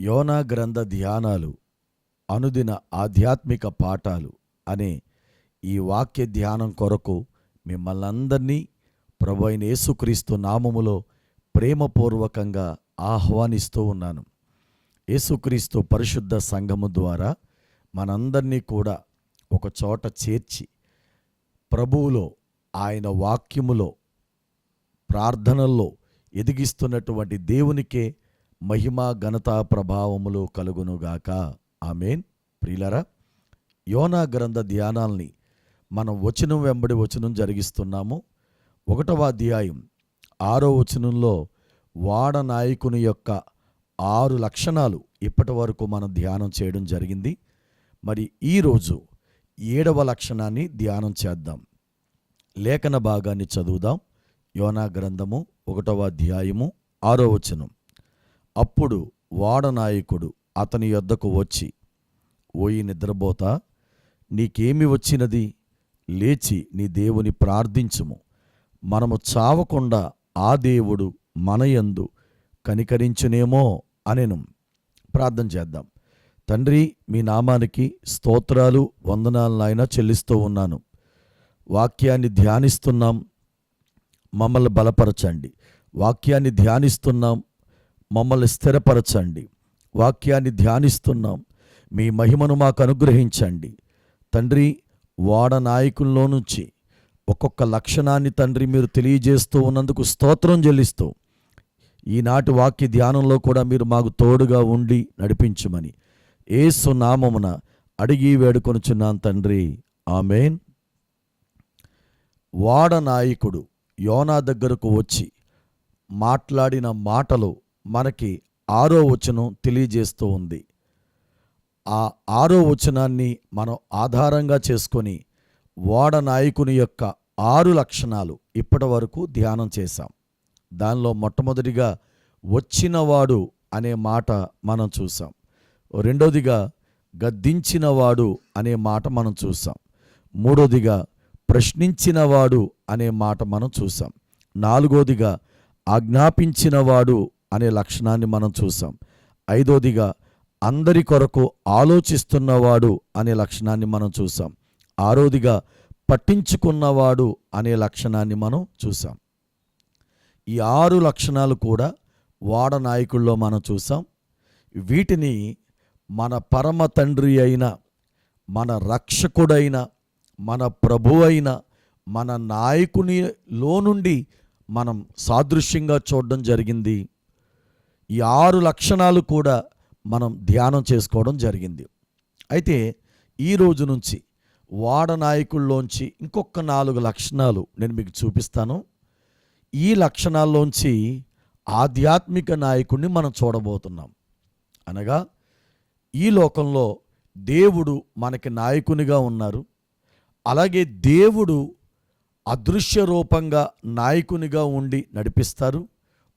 యోనా గ్రంథ ధ్యానాలు అనుదిన ఆధ్యాత్మిక పాఠాలు అనే ఈ వాక్య ధ్యానం కొరకు మిమ్మల్ని అందరినీ ప్రభు అయిన యేసుక్రీస్తు నామములో ప్రేమపూర్వకంగా ఆహ్వానిస్తూ ఉన్నాను. యేసుక్రీస్తు పరిశుద్ధ సంఘము ద్వారా మనందరినీ కూడా ఒక చోట చేర్చి ప్రభువులో ఆయన వాక్యములో ప్రార్థనల్లో ఎదిగిస్తున్నటువంటి దేవునికే మహిమ ఘనత ప్రభావములు కలుగునుగాక. ఆమెన్. ప్రియులరా యోనా గ్రంథ ధ్యానాల్ని మనం వచనం వెంబడి వచనం జరిగిస్తున్నాము. ఒకటవ అధ్యాయం ఆరో వచనంలో వాడ నాయకుని యొక్క ఆరు లక్షణాలు ఇప్పటి వరకు మనం ధ్యానం చేయడం జరిగింది. మరి ఈరోజు ఏడవ లక్షణాన్ని ధ్యానం చేద్దాం. లేఖన భాగాన్ని చదువుదాం. యోనా గ్రంథము ఒకటవ అధ్యాయము ఆరో వచనం. అప్పుడు వాడనాయకుడు అతని యొద్దకు వచ్చి ఓయి నిద్రబోతా నీకేమి వచ్చినది? లేచి నీ దేవుని ప్రార్థించుము. మనము చావకుండా ఆ దేవుడు మనయందు కనికరించునేమో అనెను. ప్రార్థన చేద్దాం. తండ్రి మీ నామానికి స్తోత్రాలు వందనాలనైనా చెల్లిస్తూ ఉన్నాను. వాక్యాన్ని ధ్యానిస్తున్నాం. మమ్మల్ని బలపరచండి. వాక్యాన్ని ధ్యానిస్తున్నాం. మమ్మల్ని స్థిరపరచండి. వాక్యాన్ని ధ్యానిస్తున్నాం. మీ మహిమను మాకు అనుగ్రహించండి. తండ్రి వాడ నాయకుల్లో నుంచి ఒక్కొక్క లక్షణాన్ని తండ్రి మీరు తెలియజేస్తూ ఉన్నందుకు స్తోత్రం చెల్లిస్తూ ఈనాటి వాక్య ధ్యానంలో కూడా మీరు మాకు తోడుగా ఉండి నడిపించమని ఏసు నామమున అడిగి వేడుకొనుచున్నాను తండ్రి. ఆమెన్. వాడ నాయకుడు యోనా దగ్గరకు వచ్చి మాట్లాడిన మాటలు మనకి ఆరో వచనం తెలియజేస్తూ ఉంది. ఆ ఆరో వచనాన్ని మనం ఆధారంగా చేసుకొని ఓడ నాయకుని యొక్క ఆరు లక్షణాలు ఇప్పటి వరకు ధ్యానం చేశాం. దానిలో మొట్టమొదటిగా వచ్చినవాడు అనే మాట మనం చూసాం రెండోదిగా గద్దించినవాడు అనే మాట మనం చూసాం మూడోదిగా ప్రశ్నించినవాడు అనే మాట మనం చూసాం నాలుగోదిగా ఆజ్ఞాపించినవాడు అనే లక్షణాన్ని మనం చూసాం. ఐదోదిగా అందరి కొరకు ఆలోచిస్తున్నవాడు అనే లక్షణాన్ని మనం చూసాం. ఆరోదిగా పట్టించుకున్నవాడు అనే లక్షణాన్ని మనం చూసాం. ఈ ఆరు లక్షణాలు కూడా వాడ నాయకుల్లో మనం చూసాం. వీటిని మన పరమ తండ్రి అయిన మన రక్షకుడైన మన ప్రభు అయిన మన నాయకునిలో నుండి మనం సాదృశ్యంగా చూడడం జరిగింది. ఈ ఆరు లక్షణాలు కూడా మనం ధ్యానం చేసుకోవడం జరిగింది. అయితే ఈ రోజు నుంచి వాడ నాయకుల్లోంచి ఇంకొక నాలుగు లక్షణాలు నేను మీకు చూపిస్తాను. ఈ లక్షణాల్లోంచి ఆధ్యాత్మిక నాయకుడిని మనం చూడబోతున్నాం. అనగా ఈ లోకంలో దేవుడు మనకి నాయకునిగా ఉన్నారు. అలాగే దేవుడు అదృశ్య రూపంగా నాయకునిగా ఉండి నడిపిస్తారు.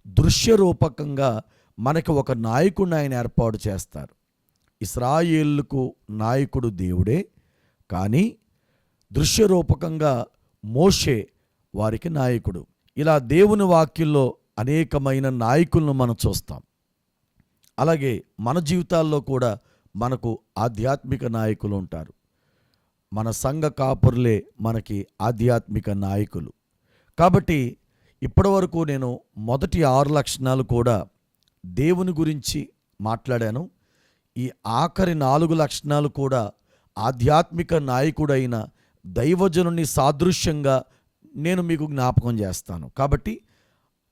దృశ్య రూపకంగా మనకి ఒక నాయకుడిని ఆయన ఏర్పాటు చేస్తారు. ఇస్రాయేళ్ళకు నాయకుడు దేవుడే. కానీ దృశ్యరూపకంగా మోషే వారికి నాయకుడు. ఇలా దేవుని వాక్యంలో అనేకమైన నాయకులను మనం చూస్తాం. అలాగే మన జీవితాల్లో కూడా మనకు ఆధ్యాత్మిక నాయకులు ఉంటారు. మన సంఘ కాపురులే మనకి ఆధ్యాత్మిక నాయకులు. కాబట్టి ఇప్పటివరకు నేను మొదటి ఆరు లక్షణాలు కూడా దేవుని గురించి మాట్లాడాను. ఈ ఆఖరి నాలుగు లక్షణాలు కూడా ఆధ్యాత్మిక నాయకుడైన దైవజనుని సాదృశ్యంగా నేను మీకు జ్ఞాపకం చేస్తాను. కాబట్టి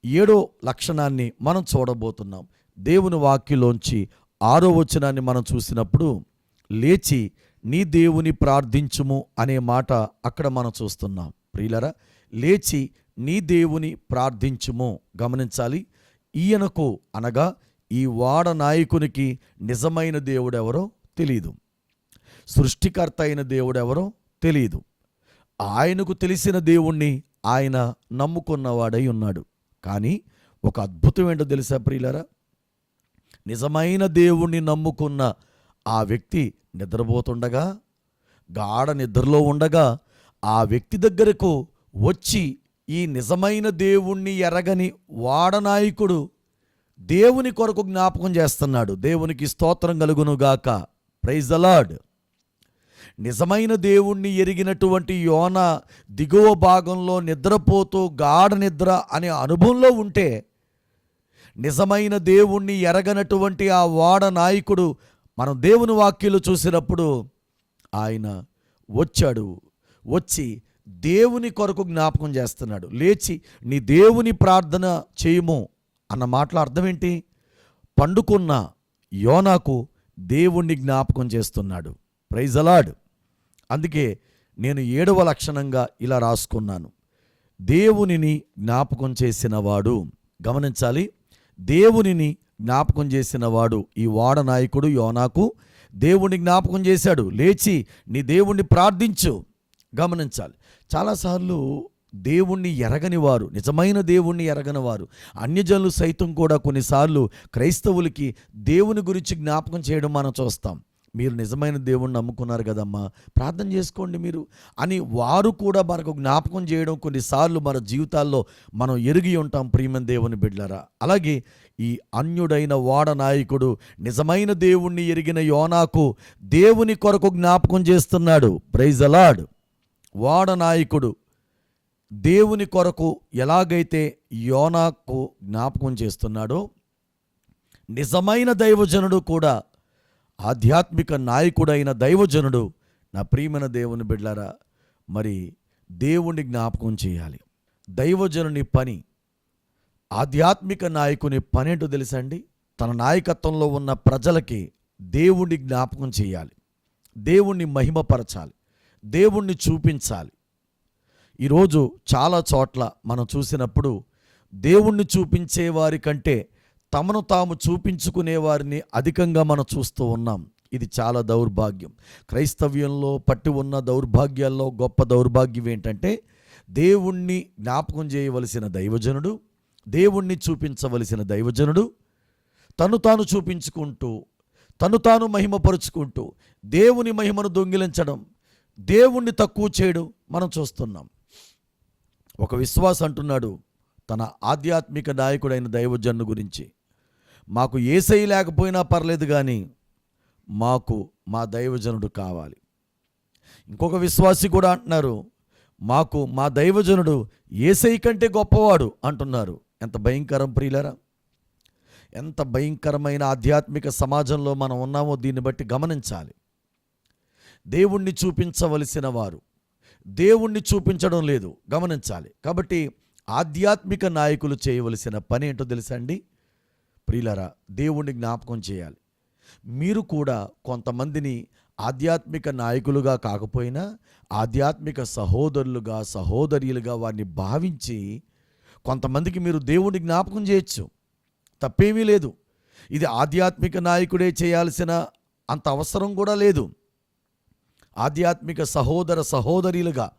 ఏడో లక్షణాన్ని మనం చూడబోతున్నాం. దేవుని వాక్యలోంచి ఆరో వచనాన్ని మనం చూసినప్పుడు లేచి నీ దేవుని ప్రార్థించుము అనే మాట అక్కడ మనం చూస్తున్నాం. ప్రియులరా లేచి నీ దేవుని ప్రార్థించుము. గమనించాలి ఈయనకు అనగా ఈ వాడ నాయకునికి నిజమైన దేవుడెవరో తెలియదు సృష్టికర్త అయిన దేవుడెవరో తెలియదు ఆయనకు తెలిసిన దేవుణ్ణి ఆయన నమ్ముకున్నవాడై ఉన్నాడు. కానీ ఒక అద్భుతం ఏంటో తెలుసా ప్రియులరా? నిజమైన దేవుణ్ణి నమ్ముకున్న ఆ వ్యక్తి నిద్రపోతుండగా గాఢ నిద్రలో ఉండగా ఆ వ్యక్తి దగ్గరకు వచ్చి ఈ నిజమైన దేవుణ్ణి ఎరగని వాడనాయకుడు దేవుని కొరకు జ్ఞాపకం చేస్తున్నాడు. దేవునికి స్తోత్రం కలుగును గాక. ప్రైజ్ అలాడ్ నిజమైన దేవుణ్ణి ఎరిగినటువంటి యోన దిగువ భాగంలో నిద్రపోతూ గాఢ నిద్ర అనే అనుభవంలో ఉంటే నిజమైన దేవుణ్ణి ఎరగనటువంటి ఆ వాడ నాయకుడు మనం దేవుని వాక్యలు చూసినప్పుడు ఆయన వచ్చాడు. వచ్చి దేవుని కొరకు జ్ఞాపకం చేస్తున్నాడు. లేచి నీ దేవుని ప్రార్థన చేయము అన్న మాటల అర్థం ఏంటి? పండుకున్న యోనాకు దేవుణ్ణి జ్ఞాపకం చేస్తున్నాడు. ప్రైజ్ అలాడ్ అందుకే నేను ఏడవ లక్షణంగా ఇలా రాసుకున్నాను. దేవునిని జ్ఞాపకం చేసినవాడు గమనించాలి దేవునిని జ్ఞాపకం చేసినవాడు ఈ వాడ నాయకుడు యోనాకు దేవుణ్ణి జ్ఞాపకం చేశాడు. లేచి నీ దేవుణ్ణి ప్రార్థించు. గమనించాలి. చాలాసార్లు దేవుణ్ణి ఎరగని వారు నిజమైన దేవుణ్ణి ఎరగని వారు అన్యజనులు సైతం కూడా కొన్నిసార్లు క్రైస్తవులకి దేవుని గురించి జ్ఞాపకం చేయడం మనం చూస్తాం. మీరు నిజమైన దేవుణ్ణి నమ్ముకున్నారు కదమ్మా ప్రార్థన చేసుకోండి మీరు అని వారు కూడా మనకు జ్ఞాపకం చేయడం కొన్నిసార్లు మన జీవితాల్లో మనం ఎరిగి ఉంటాం ప్రియమైన దేవుని బిడ్డలరా. అలాగే ఈ అన్యుడైన వాడ నాయకుడు నిజమైన దేవుణ్ణి ఎరిగిన యోనాకు దేవుని కొరకు జ్ఞాపకం చేస్తున్నాడు. ప్రైజ్ అలాడు వాడ నాయకుడు దేవుని కొరకు ఎలాగైతే యోనాకు జ్ఞాపకం చేస్తున్నాడో నిజమైన దైవజనుడు కూడా ఆధ్యాత్మిక నాయకుడైన దైవజనుడు నా ప్రియమైన దేవుని బిడ్లారా మరి దేవుణ్ణి జ్ఞాపకం చేయాలి. దైవజనుని పని ఆధ్యాత్మిక నాయకుని పని ఏంటో తెలుసండి? తన నాయకత్వంలో ఉన్న ప్రజలకి దేవుణ్ణి జ్ఞాపకం చేయాలి. దేవుణ్ణి మహిమపరచాలి. దేవుణ్ణి చూపించాలి. ఈరోజు చాలా చోట్ల మనం చూసినప్పుడు దేవుణ్ణి చూపించే వారి కంటే తమను తాము చూపించుకునే వారిని అధికంగా మనం చూస్తూ ఉన్నాం. ఇది చాలా దౌర్భాగ్యం. క్రైస్తవ్యంలో పట్టి ఉన్న దౌర్భాగ్యాల్లో గొప్ప దౌర్భాగ్యం ఏంటంటే దేవుణ్ణి జ్ఞాపకం చేయవలసిన దైవజనుడు దేవుణ్ణి చూపించవలసిన దైవజనుడు తను తాను చూపించుకుంటూ తను తాను మహిమపరుచుకుంటూ దేవుని మహిమను దొంగిలించడం దేవుణ్ణి తక్కువ చేయడం మనం చూస్తున్నాం. ఒక విశ్వాస అంటున్నాడు తన ఆధ్యాత్మిక నాయకుడైన దైవజన్ను గురించి మాకు ఏసై లేకపోయినా పర్లేదు కానీ మాకు మా దైవజనుడు కావాలి. ఇంకొక విశ్వాసి కూడా అంటున్నారు మాకు మా దైవజనుడు ఏసై కంటే గొప్పవాడు అంటున్నారు. ఎంత భయంకరం ప్రియులరా! ఎంత భయంకరమైన ఆధ్యాత్మిక సమాజంలో మనం ఉన్నామో దీన్ని బట్టి గమనించాలి. దేవుణ్ణి చూపించవలసిన వారు. దేవుణ్ణి చూపించడం లేదు. గమనించాలి. కాబట్టి ఆధ్యాత్మిక నాయకులు చేయవలసిన పని ఏంటో తెలుసా అండి? ప్రియులరా దేవుణ్ణి జ్ఞాపకం చేయాలి. మీరు కూడా కొంతమందిని ఆధ్యాత్మిక నాయకులుగా కాకపోయినా ఆధ్యాత్మిక సహోదరులుగా సహోదరులుగా వారిని భావించి కొంతమందికి మీరు దేవుణ్ణి జ్ఞాపకం చేయొచ్చు. తప్పేమీ లేదు. ఇది ఆధ్యాత్మిక నాయకుడే చేయాల్సిన అంత అవసరం కూడా లేదు. ఆధ్యాత్మిక సహోదర సహోదరీలుగా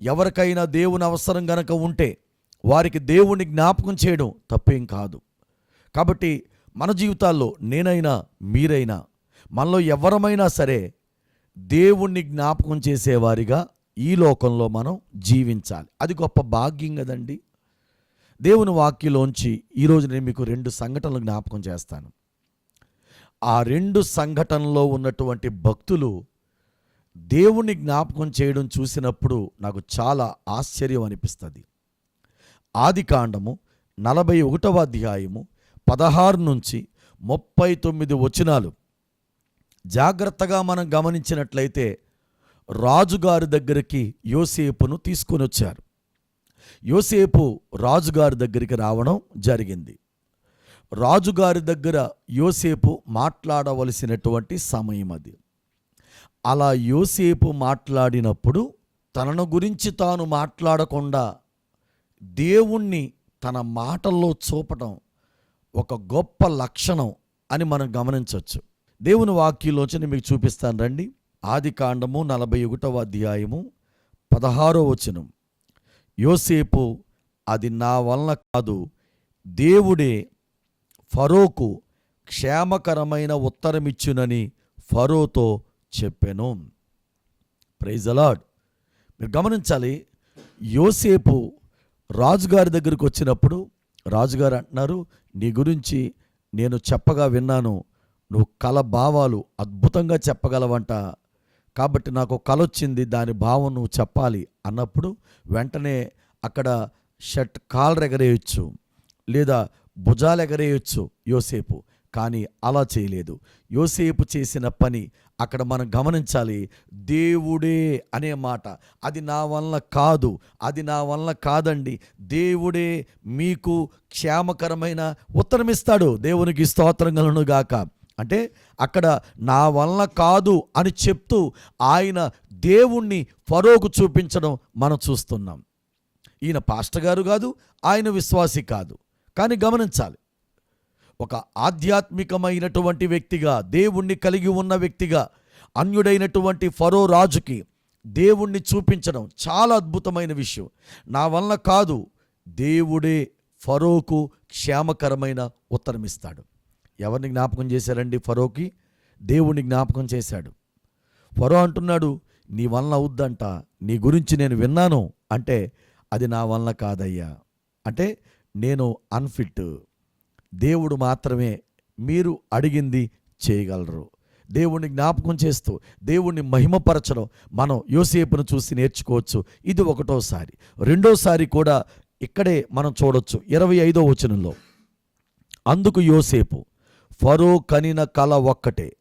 ఎవరికైనా దేవుని అవసరం గనక ఉంటే వారికి దేవుణ్ణి జ్ఞాపకం చేయడం తప్పేం కాదు. కాబట్టి మన జీవితాల్లో నేనైనా మీరైనా మనలో ఎవరమైనా సరే దేవుణ్ణి జ్ఞాపకం చేసేవారిగా ఈ లోకంలో మనం జీవించాలి. అది గొప్ప భాగ్యం కదండి. దేవుని వాక్యలోంచి ఈరోజు నేను మీకు రెండు సంఘటనలు జ్ఞాపకం చేస్తాను. ఆ రెండు సంఘటనలో ఉన్నటువంటి భక్తులు దేవుణ్ణి జ్ఞాపకం చేయడం చూసినప్పుడు నాకు చాలా ఆశ్చర్యం అనిపిస్తుంది. ఆది కాండము నలభై ఒకటవ అధ్యాయము పదహారు నుంచి ముప్పై తొమ్మిది వచనాలు. జాగ్రత్తగా మనం గమనించినట్లయితే రాజుగారి దగ్గరికి యోసేపును తీసుకొని వచ్చారు. యోసేపు రాజుగారి దగ్గరికి రావడం జరిగింది. రాజుగారి దగ్గర యోసేపు మాట్లాడవలసినటువంటి సమయం అది. అలా యోసేపు మాట్లాడినప్పుడు తనను గురించి తాను మాట్లాడకుండా దేవుణ్ణి తన మాటల్లో చూపటం ఒక గొప్ప లక్షణం అని మనం గమనించవచ్చు. దేవుని వాక్యంలోంచి మీకు చూపిస్తాను రండి. ఆది కాండము నలభై ఒకటవ అధ్యాయము పదహారో వచనం. యోసేపు అది నా వలన కాదు దేవుడే ఫరోకు క్షేమకరమైన ఉత్తరమిచ్చునని ఫరోతో చెప్పాను. ప్రైజ్ అలాడ్ మీరు గమనించాలి యోసేపు రాజుగారి దగ్గరికి వచ్చినప్పుడు రాజుగారు అంటున్నారు నీ గురించి నేను చెప్పగా విన్నాను నువ్వు కల భావాలు అద్భుతంగా చెప్పగలవంట. కాబట్టి నాకు కల వచ్చింది దాని భావం నువ్వు చెప్పాలి అన్నప్పుడు వెంటనే అక్కడ షర్ట్ కాలర్ ఎగరేయచ్చు లేదా భుజాలు ఎగరేయచ్చు యోసేపు. కానీ అలా చేయలేదు. యోసేపు చేసిన పని అక్కడ మనం గమనించాలి. దేవుడే అనే మాట. అది నా వల్ల కాదు. అది నా వల్ల కాదండి. దేవుడే మీకు క్షేమకరమైన ఉత్తరం ఇస్తాడు. దేవునికి స్తోత్రం గాక. అంటే అక్కడ నా వల్ల కాదు అని చెప్తూ ఆయన దేవుణ్ణి ఫరోకు చూపించడం మనం చూస్తున్నాం. ఈయన పాస్టర్ గారు కాదు ఆయన విశ్వాసి కాదు. కానీ గమనించాలి. ఒక ఆధ్యాత్మికమైనటువంటి వ్యక్తిగా దేవుణ్ణి కలిగి ఉన్న వ్యక్తిగా అన్యుడైనటువంటి ఫరో రాజుకి దేవుణ్ణి చూపించడం చాలా అద్భుతమైన విషయం. నా వల్ల కాదు దేవుడే ఫరోకు క్షేమకరమైన ఉత్తరం ఇస్తాడు ఎవరిని జ్ఞాపకం చేశారండి ఫరోకి? దేవుణ్ణి జ్ఞాపకం చేశాడు. ఫరో అంటున్నాడు నీ వలన అవుద్దంట నీ గురించి నేను విన్నాను అంటే అది నా వలన కాదయ్యా. అంటే నేను అన్ఫిట్ దేవుడు మాత్రమే మీరు అడిగింది చేయగలరు. దేవుణ్ణి జ్ఞాపకం చేస్తూ దేవుణ్ణి మహిమపరచడం మనం యోసేపును చూసి నేర్చుకోవచ్చు. ఇది ఒకటోసారి. రెండోసారి కూడా ఇక్కడే మనం చూడొచ్చు. ఇరవై ఐదో వచనంలో అందుకు యోసేపు ఫరో కనిన కళ ఒక్కటే.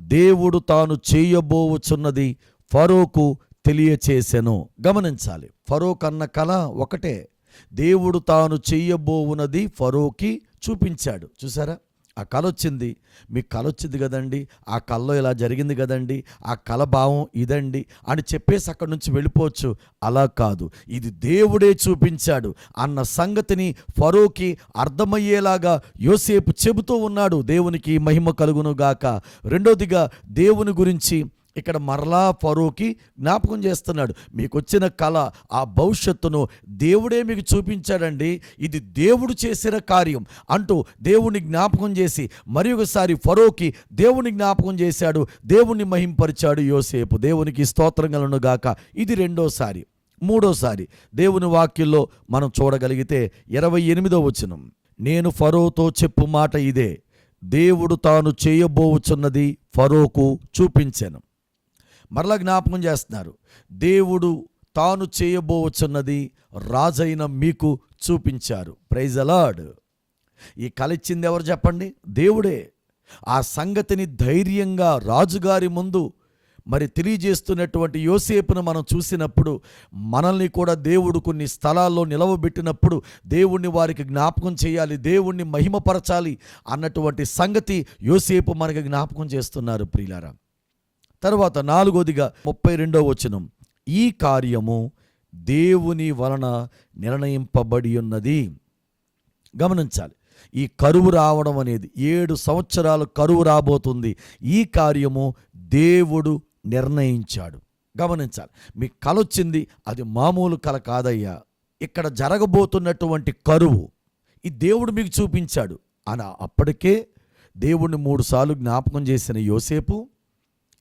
దేవుడు తాను చేయబోవుచున్నది ఫరోకు తెలియచేసెను. గమనించాలి. ఫరో కన్న కళ ఒకటే దేవుడు తాను చెయ్యబోవున్నది ఫరోకి చూపించాడు. చూసారా? ఆ కళ వచ్చింది మీకు కళ వచ్చింది కదండి. ఆ కళలో ఇలా జరిగింది కదండి. ఆ కళ భావం ఇదండి అని చెప్పేసి అక్కడి నుంచి వెళ్ళిపోవచ్చు. అలా కాదు. ఇది దేవుడే చూపించాడు అన్న సంగతిని ఫరోకి అర్థమయ్యేలాగా యోసేపు చెబుతూ ఉన్నాడు. దేవునికి మహిమ కలుగును గాక రెండోదిగా దేవుని గురించి ఇక్కడ మరలా ఫరోకి జ్ఞాపకం చేస్తున్నాడు. మీకు వచ్చిన కళ ఆ భవిష్యత్తును దేవుడే మీకు చూపించాడండి. ఇది దేవుడు చేసిన కార్యం అంటూ దేవుని జ్ఞాపకం చేసి మరి ఒకసారి ఫరోకి దేవుని జ్ఞాపకం చేశాడు. దేవుణ్ణి మహింపరిచాడు యోసేపు. దేవునికి స్తోత్రం గలను గాక. ఇది రెండోసారి. మూడోసారి దేవుని వాక్యంలో మనం చూడగలిగితే ఇరవై ఎనిమిదో వచనం. నేను ఫరోతో చెప్పు మాట ఇదే. దేవుడు తాను చేయబోవుచున్నది ఫరోకు చూపించాను. మరలా జ్ఞాపకం చేస్తున్నారు. దేవుడు తాను చేయబోవచ్చున్నది రాజైన మీకు చూపించారు. ప్రైజ్ అలాడ్ ఈ కలిచ్చింది ఎవరు చెప్పండి? దేవుడే. ఆ సంగతిని ధైర్యంగా రాజుగారి ముందు మరి తెలియజేస్తున్నటువంటి యోసేపును మనం చూసినప్పుడు మనల్ని కూడా దేవుడు కొన్ని స్థలాల్లో నిలవబెట్టినప్పుడు దేవుణ్ణి వారికి జ్ఞాపకం చేయాలి దేవుణ్ణి మహిమపరచాలి అన్నటువంటి సంగతి యోసేపు మనకి జ్ఞాపకం చేస్తున్నారు ప్రియులారా. తర్వాత నాలుగోదిగా ముప్పై రెండో వచనం. ఈ కార్యము దేవుని వలన నిర్ణయింపబడి ఉన్నది గమనించాలి. ఈ కరువు రావడం అనేది ఏడు సంవత్సరాలు కరువు రాబోతుంది. ఈ కార్యము దేవుడు నిర్ణయించాడు. గమనించాలి. మీ కలొచ్చింది అది మామూలు కల కాదయ్యా. ఇక్కడ జరగబోతున్నటువంటి కరువు ఈ దేవుడు మీకు చూపించాడు. అని అప్పటికే దేవుణ్ణి మూడుసార్లు జ్ఞాపకం చేసిన యోసేపు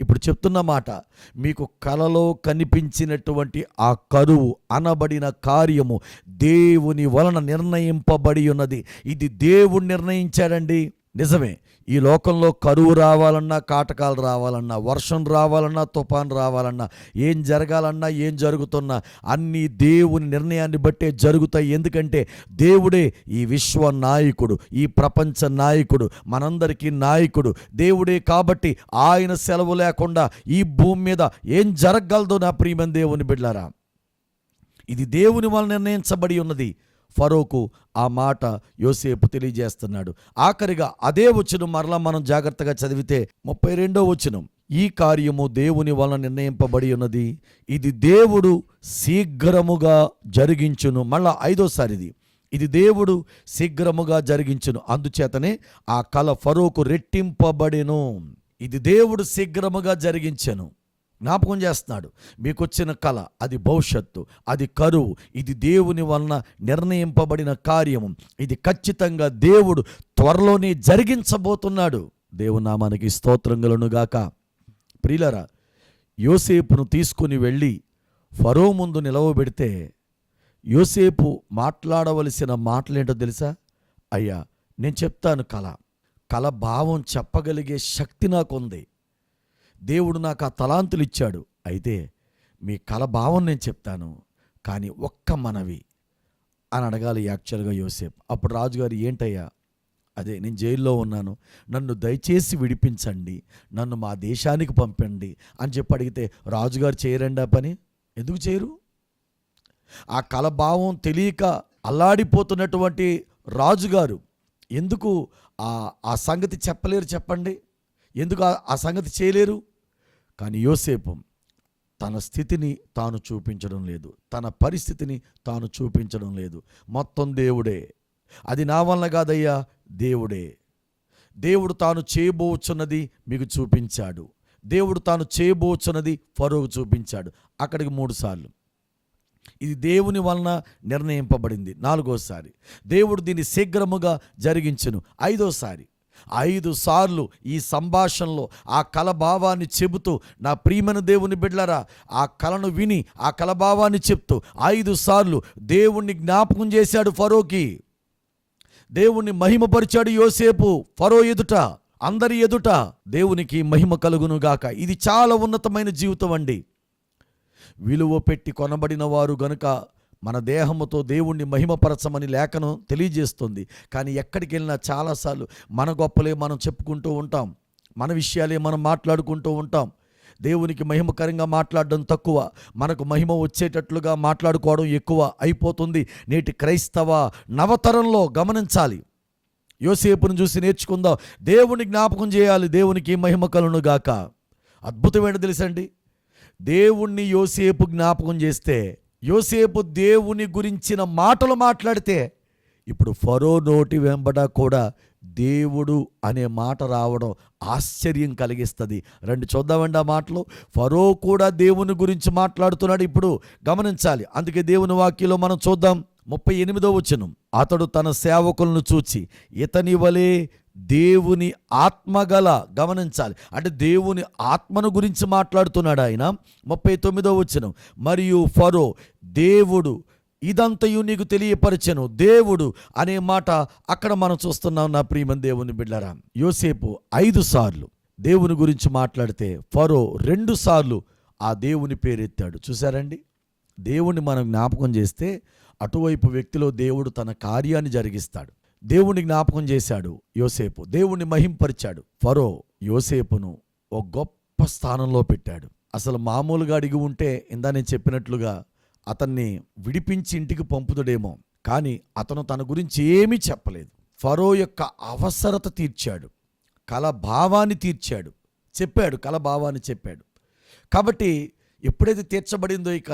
ఇప్పుడు చెప్తున్న మాట మీకు కలలో కనిపించినటువంటి ఆ కరువు అనబడిన కార్యము దేవుని వలన నిర్ణయింపబడి ఉన్నది. ఇది దేవుడు నిర్ణయించాడండి. నిజమే. ఈ లోకంలో కరువు రావాలన్నా కాటకాలు రావాలన్నా వర్షం రావాలన్నా తుఫాన్ రావాలన్నా ఏం జరగాలన్నా ఏం జరుగుతున్నా అన్నీ దేవుని నిర్ణయాన్ని బట్టే జరుగుతాయి. ఎందుకంటే దేవుడే ఈ విశ్వ నాయకుడు ఈ ప్రపంచ నాయకుడు మనందరికీ నాయకుడు. దేవుడే కాబట్టి ఆయన సెలవు లేకుండా ఈ భూమి మీద ఏం జరగగలదో నా ప్రియమైన దేవుని బిడ్డారా ఇది దేవుని వల్ల నిర్ణయించబడి ఉన్నది. ఫరోకు ఆ మాట యోసేపు తెలియజేస్తున్నాడు. ఆఖరిగా అదే వచనం మరలా మనం జాగ్రత్తగా చదివితే ముప్పై రెండో వచనం ఈ కార్యము దేవుని వలన నిర్ణయింపబడి ఉన్నది. ఇది దేవుడు శీఘ్రముగా జరిగించును. మళ్ళా ఐదోసారిది ఇది దేవుడు శీఘ్రముగా జరిగించును. అందుచేతనే ఆ కల ఫరోకు రెట్టింపబడెను. ఇది దేవుడు శీఘ్రముగా జరిగించెను. జ్ఞాపకం చేస్తున్నాడు. మీకు వచ్చిన కళ అది భవిష్యత్తు అది కరువు ఇది దేవుని వలన నిర్ణయింపబడిన కార్యము. ఇది ఖచ్చితంగా దేవుడు త్వరలోనే జరిగించబోతున్నాడు. దేవునామానికి స్తోత్రంగలను గాక. ప్రియులరా యోసేపును తీసుకుని వెళ్ళి ఫరో ముందు నిలవబెడితే యోసేపు మాట్లాడవలసిన మాటలేంటో తెలుసా? అయ్యా నేను చెప్తాను కళ కళ భావం చెప్పగలిగే శక్తి నాకుంది. దేవుడు నాకు ఆ తలాంతులు ఇచ్చాడు. అయితే మీ కల భావం నేను చెప్తాను. కానీ ఒక్క మనవి అని అడగాలి యాక్చువల్గా యోసేప్. అప్పుడు రాజుగారు ఏంటయ్యా? అదే నేను జైల్లో ఉన్నాను. నన్ను దయచేసి విడిపించండి. నన్ను మా దేశానికి పంపండి అని చెప్పి అడిగితే రాజుగారు చేయరండి ఆ పని? ఎందుకు చేయరు? ఆ కలభావం తెలియక అల్లాడిపోతున్నటువంటి రాజుగారు ఎందుకు ఆ సంగతి చెప్పలేరు చెప్పండి? ఎందుకు ఆ సంగతి చేయలేరు? కానీ యోసేపు తన స్థితిని తాను చూపించడం లేదు. తన పరిస్థితిని తాను చూపించడం లేదు. మొత్తం దేవుడే. అది నా వలన కాదయ్యా దేవుడే. దేవుడు తాను చేయబోచున్నది మీకు చూపించాడు. దేవుడు తాను చేయబోచున్నది ఫరోకు చూపించాడు. అక్కడికి మూడు సార్లు. ఇది దేవుని వలన నిర్ణయింపబడింది. నాలుగోసారి. దేవుడు దీన్ని శీఘ్రముగా జరిగించును. ఐదోసారి. ఐదు సార్లు ఈ సంభాషణలో ఆ కలభావాన్ని చెబుతూ నా ప్రియమైన దేవుని బిడ్డలరా ఆ కలను విని ఆ కలభావాన్ని చెప్తూ ఐదు సార్లు దేవుణ్ణి జ్ఞాపకం చేశాడు ఫరోకి. దేవుణ్ణి మహిమపరిచాడు యోసేపు ఫరో ఎదుట అందరి ఎదుట. దేవునికి మహిమ కలుగును గాక. ఇది చాలా ఉన్నతమైన జీవితం అండి. విలువ పెట్టి కొనబడిన వారు గనుక మన దేహముతో దేవుణ్ణి మహిమపరచమని లేఖనం తెలియజేస్తుంది. కానీ ఎక్కడికి వెళ్ళినా చాలాసార్లు మన గొప్పలే మనం చెప్పుకుంటూ ఉంటాం. మన విషయాలే మనం మాట్లాడుకుంటూ ఉంటాం. దేవునికి మహిమకరంగా మాట్లాడడం తక్కువ. మనకు మహిమ వచ్చేటట్లుగా మాట్లాడుకోవడం ఎక్కువ అయిపోతుంది. నేటి క్రైస్తవ నవతరంలో గమనించాలి. యోసేపును చూసి నేర్చుకుందాం. దేవుని జ్ఞాపకం చేయాలి. దేవునికి మహిమ కలును గాక. అద్భుతమైన తెలుసండి. దేవుణ్ణి యోసేపు జ్ఞాపకం చేస్తే యోసేపు దేవుని గురించిన మాటలు మాట్లాడితే ఇప్పుడు ఫరో నోటి వెంబడ కూడా దేవుడు అనే మాట రావడం ఆశ్చర్యం కలిగిస్తుంది. రెండు చూద్దామండి ఆ మాటలు. ఫరో కూడా దేవుని గురించి మాట్లాడుతున్నాడు ఇప్పుడు. గమనించాలి. అందుకే దేవుని వాక్యంలో మనం చూద్దాం. ముప్పై ఎనిమిదో వచనం. అతడు తన సేవకులను చూచి ఇతని వలే దేవుని ఆత్మగల గమనించాలి. అంటే దేవుని ఆత్మను గురించి మాట్లాడుతున్నాడు ఆయన. ముప్పై తొమ్మిదో వచ్చిన మరియు ఫరో దేవుడు ఇదంతయు నీకు తెలియపరచెను. దేవుడు అనే మాట అక్కడ మనం చూస్తున్నాం నా ప్రియమని దేవుని బిడ్డరా యోసేపు ఐదు సార్లు దేవుని గురించి మాట్లాడితే ఫరో రెండు సార్లు ఆ దేవుని పేరెత్తాడు. చూసారండి దేవుణ్ణి మనం జ్ఞాపకం చేస్తే అటువైపు వ్యక్తిలో దేవుడు తన కార్యాన్ని జరిగిస్తాడు. దేవుని జ్ఞాపకం చేశాడు యోసేపు. దేవుణ్ణి మహింపరిచాడు. ఫరో యోసేపును ఒక గొప్ప స్థానంలో పెట్టాడు. అసలు మామూలుగా అడిగి ఉంటే ఇందా నేను చెప్పినట్లుగా అతన్ని విడిపించి ఇంటికి పంపుతుడేమో. కానీ అతను తన గురించి ఏమీ చెప్పలేదు. ఫరో యొక్క అవసరత తీర్చాడు. కల భావాన్ని తీర్చాడు. చెప్పాడు కల భావాన్ని చెప్పాడు. కాబట్టి ఎప్పుడైతే తీర్చబడిందో ఇక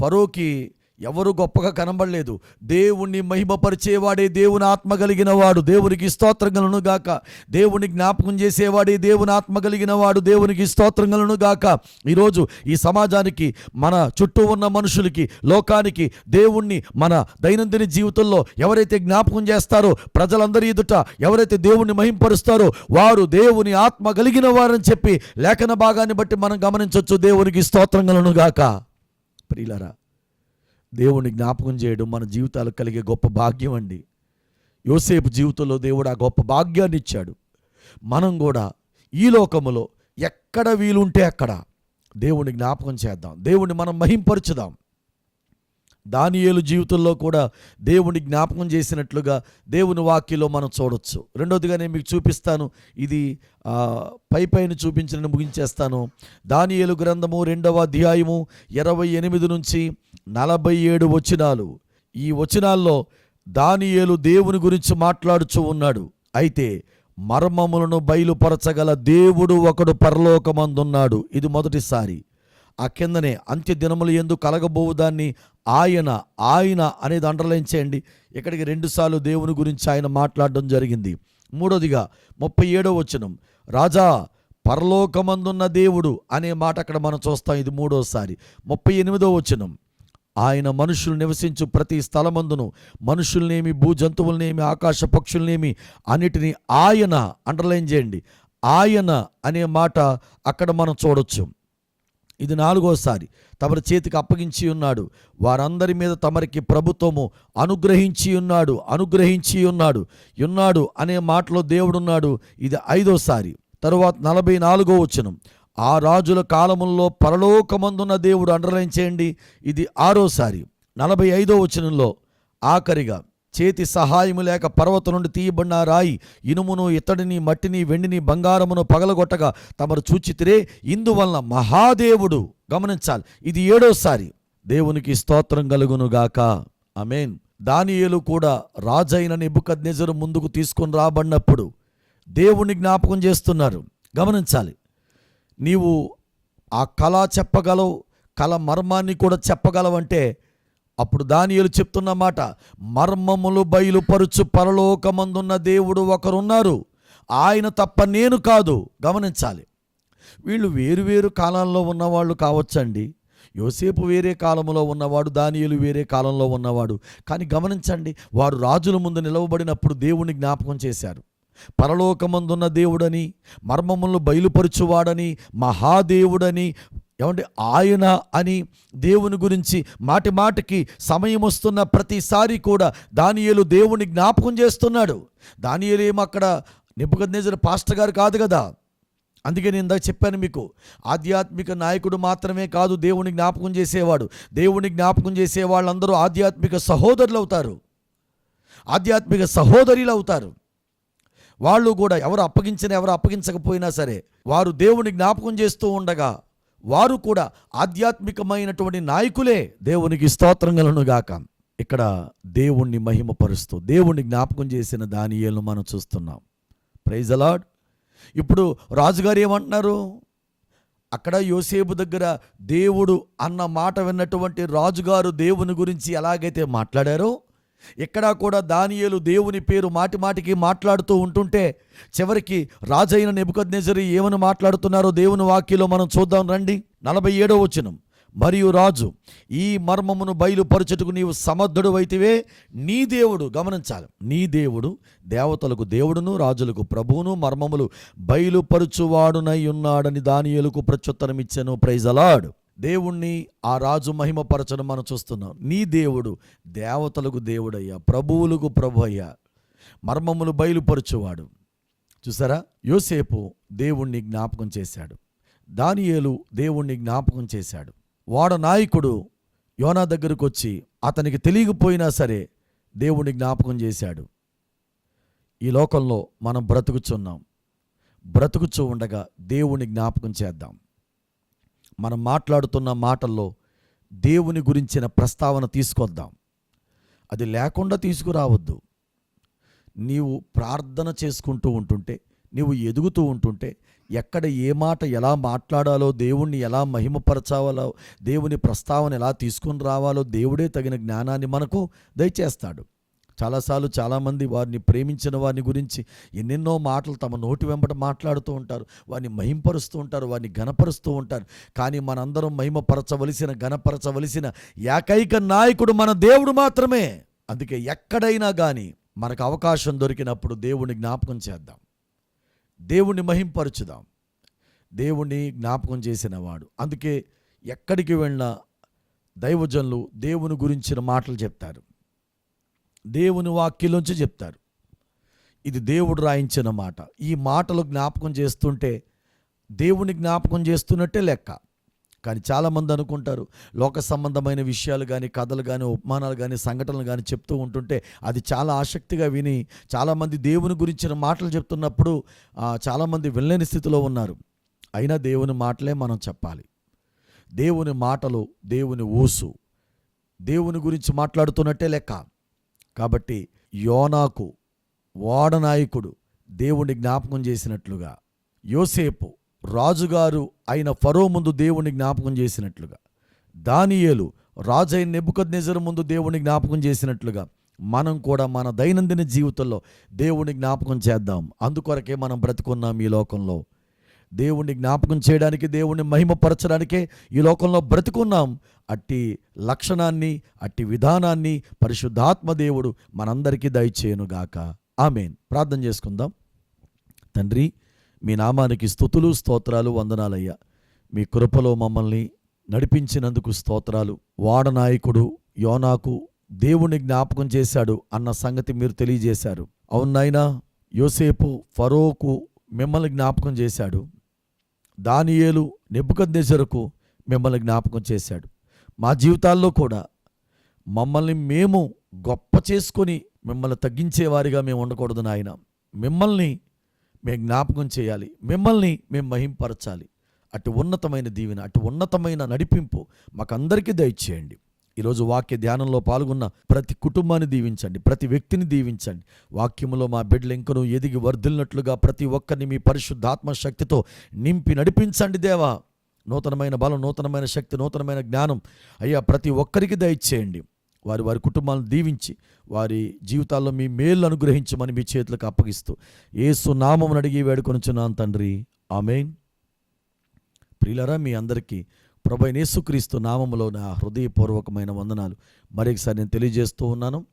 ఫరోకి ఎవరు గొప్పగా కనబడలేదు. దేవుణ్ణి మహిమపరిచేవాడే దేవుని ఆత్మ కలిగిన వాడు దేవునికి స్తోత్రములను గాక. దేవుని జ్ఞాపకం చేసేవాడే దేవుని ఆత్మ కలిగిన వాడు దేవునికి స్తోత్రములను గాక. ఈరోజు ఈ సమాజానికి మన చుట్టూ ఉన్న మనుషులకి లోకానికి దేవుణ్ణి మన దైనందిన జీవితంలో ఎవరైతే జ్ఞాపకం చేస్తారో ప్రజలందరి ఎదుట ఎవరైతే దేవుణ్ణి మహింపరుస్తారో వారు దేవుని ఆత్మ కలిగిన వారని చెప్పి లేఖన భాగాన్ని బట్టి మనం గమనించవచ్చు దేవునికి స్తోత్రములను గాక. ప్రియులరా దేవుని జ్ఞాపకం చేయడం మన జీవితాలకు కలిగే గొప్ప భాగ్యం అండి. యోసేపు జీవితంలో దేవుడు ఆ గొప్ప భాగ్యాన్ని ఇచ్చాడు. మనం కూడా ఈ లోకములో ఎక్కడ వీలుంటే అక్కడ దేవుని జ్ఞాపకం చేద్దాం. దేవుని మనం మహింపరచుదాం. దానియేలు జీవితంలో కూడా దేవుని జ్ఞాపకం చేసినట్లుగా దేవుని వాక్యలో మనం చూడొచ్చు. రెండోదిగా నేను మీకు చూపిస్తాను. ఇది పై పైన చూపించిన ముగించేస్తాను. దానియేలు గ్రంథము రెండవ అధ్యాయము ఇరవై ఎనిమిది నుంచి నలభై ఏడు వచనాలు. ఈ వచనాల్లో దానియేలు దేవుని గురించి మాట్లాడుచూ ఉన్నాడు. అయితే మర్మములను బయలుపరచగల దేవుడు ఒకడు పరలోకమందున్నాడు. ఇది మొదటిసారి. ఆ కిందనే అంత్య దినములు ఎందు కలగబోవు దాన్ని ఆయన ఆయన అనేది అండర్లైన్ చేయండి. ఇక్కడికి రెండుసార్లు దేవుని గురించి ఆయన మాట్లాడడం జరిగింది. మూడోదిగా ముప్పై ఏడో వచనం. రాజా పరలోకమందున్న దేవుడు అనే మాట అక్కడ మనం చూస్తాం. ఇది మూడోసారి. ముప్పై ఎనిమిదో వచనం. ఆయన మనుషులు నివసించు ప్రతి స్థలమందును మనుషుల్నేమి భూజంతువులనేమి ఆకాశ పక్షులనేమి అన్నిటినీ ఆయన అండర్లైన్ చేయండి. ఆయన అనే మాట అక్కడ మనం చూడొచ్చు. ఇది నాలుగోసారి. తమరి చేతికి అప్పగించి ఉన్నాడు. వారందరి మీద తమరికి ప్రభుత్వము అనుగ్రహించి ఉన్నాడు అనుగ్రహించి ఉన్నాడు. ఉన్నాడు అనే మాటలో దేవుడున్నాడు. ఇది ఐదోసారి. తరువాత నలభై నాలుగో వచనం. ఆ రాజుల కాలముల్లో పరలోకమందున్న దేవుడు అండర్లైన్ చేయండి. ఇది ఆరోసారి. నలభై ఐదో వచనంలో ఆఖరిగా చేతి సహాయము లేక పర్వతం నుండి తీయబడిన రాయి ఇనుమును ఇత్తడిని మట్టిని వెండిని బంగారమును పగలగొట్టగా తమరు చూచితిరే. ఇందువలన మహాదేవుడు గమనించాలి. ఇది ఏడోసారి. దేవునికి స్తోత్రం కలుగునుగాక అమేన్ దానియేలు కూడా రాజైన నెబుకద్నెజరు ముందుకు తీసుకొని రాబడినప్పుడు దేవుని జ్ఞాపకం చేస్తున్నారు. గమనించాలి. నీవు ఆ కళ చెప్పగలవు కళ మర్మాన్ని కూడా చెప్పగలవంటే అప్పుడు దానియులు చెప్తున్న మాట మర్మములు బయలుపరుచు పరలోకమందున్న దేవుడు ఒకరున్నారు. ఆయన తప్ప నేను కాదు. గమనించాలి. వీళ్ళు వేరువేరు కాలాల్లో ఉన్నవాళ్ళు కావచ్చండి. యోసేపు వేరే కాలంలో ఉన్నవాడు దానియులు వేరే కాలంలో ఉన్నవాడు. కానీ గమనించండి వారు రాజుల ముందు నిలవబడినప్పుడు దేవుణ్ణి జ్ఞాపకం చేశారు. పరలోకమందున్న దేవుడని మర్మములను బయలుపరుచువాడని మహాదేవుడని ఏమంటే ఆయన అని దేవుని గురించి మాటి మాటికి సమయం వస్తున్న ప్రతిసారి కూడా దానియేలు దేవుని జ్ఞాపకం చేస్తున్నాడు. దానియేలు ఏమో అక్కడ నిపుకద్నేజర్ పాస్టర్ గారు కాదు కదా? అందుకే నేను ఇందాక చెప్పాను మీకు ఆధ్యాత్మిక నాయకుడు మాత్రమే కాదు దేవుని జ్ఞాపకం చేసేవాడు. దేవుని జ్ఞాపకం చేసే వాళ్ళందరూ ఆధ్యాత్మిక సహోదరులు అవుతారు. ఆధ్యాత్మిక సహోదరులు అవుతారు. వాళ్ళు కూడా ఎవరు అప్పగించినా ఎవరు అప్పగించకపోయినా సరే వారు దేవుని జ్ఞాపకం చేస్తూ ఉండగా వారు కూడా ఆధ్యాత్మికమైనటువంటి నాయకులే. దేవునికి స్తోత్రం గాక. ఇక్కడ దేవుణ్ణి మహిమపరుస్తూ దేవుణ్ణి జ్ఞాపకం చేసిన దానియేలను మనం చూస్తున్నాం. ప్రైజ్ అలాడ్ ఇప్పుడు రాజుగారు ఏమంటున్నారు? అక్కడ యోసేపు దగ్గర దేవుడు అన్న మాట విన్నటువంటి రాజుగారు దేవుని గురించి ఎలాగైతే మాట్లాడారో ఎక్కడా కూడా దానియేలు దేవుని పేరు మాటి మాటికి మాట్లాడుతూ ఉంటుంటే చివరికి రాజైన నెబుకద్నెజరి ఏమని మాట్లాడుతున్నారో దేవుని వాక్యలో మనం చూద్దాం రండి. నలభై ఏడో వచనం. మరియు రాజు ఈ మర్మమును బయలుపరచుటకు నీవు సమర్థుడు అయితివే నీ దేవుడు గమనించాలి. నీ దేవుడు దేవతలకు దేవుడును రాజులకు ప్రభువును మర్మములు బయలుపరుచువాడునై ఉన్నాడని దానియలకు ప్రత్యుత్తరం ఇచ్చాను ప్రైజలాడు దేవుణ్ణి ఆ రాజు మహిమపరచడం మనం చూస్తున్నాం. నీ దేవుడు దేవతలకు దేవుడయ్యా ప్రభువులకు ప్రభు అయ్యా మర్మములు బయలుపరచువాడు. చూసారా? యోసేపు దేవుణ్ణి జ్ఞాపకం చేశాడు. దానియేలు దేవుణ్ణి జ్ఞాపకం చేశాడు. వాడ నాయకుడు యోనా దగ్గరకు వచ్చి అతనికి తెలియకపోయినా సరే దేవుణ్ణి జ్ఞాపకం చేశాడు. ఈ లోకంలో మనం బ్రతుకుచున్నాం. బ్రతుకుచూ ఉండగా దేవుణ్ణి జ్ఞాపకం చేద్దాం. మనం మాట్లాడుతున్న మాటల్లో దేవుని గురించిన ప్రస్తావన తీసుకొద్దాం. అది లేకుండా తీసుకురావద్దు. నీవు ప్రార్థన చేసుకుంటూ ఉంటుంటే నీవు ఎదుగుతూ ఉంటుంటే ఎక్కడ ఏ మాట ఎలా మాట్లాడాలో దేవుణ్ణి ఎలా మహిమపరచాలో దేవుని ప్రస్తావన ఎలా తీసుకొని రావాలో దేవుడే తగిన జ్ఞానాన్ని మనకు దయచేస్తాడు. చాలాసార్లు చాలామంది వారిని ప్రేమించిన వారిని గురించి ఎన్నెన్నో మాటలు తమ నోటి వెంబట మాట్లాడుతూ ఉంటారు. వారిని మహింపరుస్తూ ఉంటారు వారిని గణపరుస్తూ ఉంటారు. కానీ మనందరం మహిమపరచవలసిన గణపరచవలసిన ఏకైక నాయకుడు మన దేవుడు మాత్రమే. అందుకే ఎక్కడైనా కానీ మనకు అవకాశం దొరికినప్పుడు దేవుణ్ణి జ్ఞాపకం చేద్దాం. దేవుణ్ణి మహింపరచుదాం. దేవుణ్ణి జ్ఞాపకం చేసిన వాడు. అందుకే ఎక్కడికి వెళ్ళినా దైవజనులు దేవుని గురించిన మాటలు చెప్తారు. దేవుని వాక్యంలోంచి చెప్తారు. ఇది దేవుడు రాయించిన మాట. ఈ మాటలు జ్ఞాపకం చేస్తుంటే దేవుని జ్ఞాపకం చేస్తున్నట్టే లెక్క. కానీ చాలామంది అనుకుంటారు లోక సంబంధమైన విషయాలు కానీ కథలు కానీ ఉపమానాలు కానీ సంఘటనలు కానీ చెప్తూ ఉంటుంటే అది చాలా ఆసక్తిగా విని చాలామంది దేవుని గురించిన మాటలు చెప్తున్నప్పుడు చాలామంది వినలేని స్థితిలో ఉన్నారు. అయినా దేవుని మాటలే మనం చెప్పాలి. దేవుని మాటలు దేవుని ఊసు. దేవుని గురించి మాట్లాడుతున్నట్టే లెక్క. కాబట్టి యోనాకు వాడనాయకుడు దేవుని జ్ఞాపకం చేసినట్లుగా యోసేపు రాజుగారు అయిన ఫరో ముందు దేవుని జ్ఞాపకం చేసినట్లుగా దానియేలు రాజైన నెబుకద్నెజరు ముందు దేవుని జ్ఞాపకం చేసినట్లుగా మనం కూడా మన దైనందిన జీవితంలో దేవుని జ్ఞాపకం చేద్దాం. అందుకొరకే మనం బ్రతుకున్నాం ఈ లోకంలో. దేవుణ్ణి జ్ఞాపకం చేయడానికి దేవుణ్ణి మహిమపరచడానికే ఈ లోకంలో బ్రతుకున్నాం. అట్టి లక్షణాన్ని అట్టి విధానాన్ని పరిశుద్ధాత్మ దేవుడు మనందరికీ దయచేయనుగాక. ఆమెన్. ప్రార్థన చేసుకుందాం. తండ్రి మీ నామానికి స్థుతులు స్తోత్రాలు వందనాలయ్యా. మీ కృపలో మమ్మల్ని నడిపించినందుకు స్తోత్రాలు. వాడనాయకుడు యోనాకు దేవుణ్ణి జ్ఞాపకం చేశాడు అన్న సంగతి మీరు తెలియజేశారు. అవునైనా యోసేపు ఫరోకు మిమ్మల్ని జ్ఞాపకం చేశాడు. దానియేలు నెబ్బుకద్దేశరకు మిమ్మల్ని జ్ఞాపకం చేశాడు. మా జీవితాల్లో కూడా మమ్మల్ని మేము గొప్ప చేసుకొని మిమ్మల్ని తగ్గించేవారిగా మేము ఉండకూడదు నాయన. మిమ్మల్ని మేము జ్ఞాపకం చేయాలి. మిమ్మల్ని మేము మహింపరచాలి. అటు ఉన్నతమైన దీవెన అటు ఉన్నతమైన నడిపింపు మాకందరికీ దయచేయండి. ఈరోజు వాక్య ధ్యానంలో పాల్గొన్న ప్రతి కుటుంబాన్ని దీవించండి ప్రతి వ్యక్తిని దీవించండి. వాక్యములో మా బిడ్డలు ఇంకను ఎదిగి వర్ధిల్లినట్లుగా ప్రతి ఒక్కరిని మీ పరిశుద్ధాత్మ శక్తితో నింపి నడిపించండి దేవా. నూతనమైన బలం నూతనమైన శక్తి నూతనమైన జ్ఞానం అయ్యా ప్రతి ఒక్కరికి దయచేయండి. వారి వారి కుటుంబాలను దీవించి వారి జీవితాల్లో మీ మేలు అనుగ్రహించమని మీ చేతులకు అప్పగిస్తూ ఏసు నామం అడిగి వేడుకొనుచున్నాను తండ్రి. ఆమెన్. ప్రియులరా మీ అందరికీ ప్రభు యేసుక్రీస్తు నామములో నా హృదయపూర్వకమైన వందనాలు. మరొకసారి నేను తెలియజేస్తూ ఉన్నాను.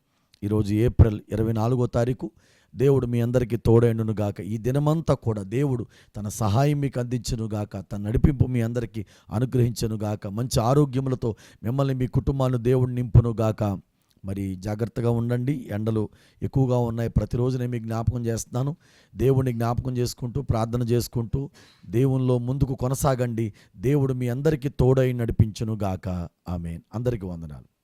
ఈరోజు ఏప్రిల్ ఇరవై నాలుగో తారీఖు దేవుడు మీ అందరికీ తోడైండును గాక. ఈ దినమంతా కూడా దేవుడు తన సహాయం మీకు అందించను గాక. తన నడిపింపు మీ అందరికీ అనుగ్రహించను గాక. మంచి ఆరోగ్యములతో మిమ్మల్ని మీ కుటుంబాన్ని దేవుడు నింపును గాక. మరి జాగ్రత్తగా ఉండండి. ఎండలు ఎక్కువగా ఉన్నాయి. ప్రతిరోజు నేను మీకు జ్ఞాపకం చేస్తున్నాను. దేవుడిని జ్ఞాపకం చేసుకుంటూ ప్రార్థన చేసుకుంటూ దేవునిలో ముందుకు కొనసాగండి. దేవుడు మీ అందరికీ తోడై నడిపించును గాక ఆమె అందరికీ వందనాలు.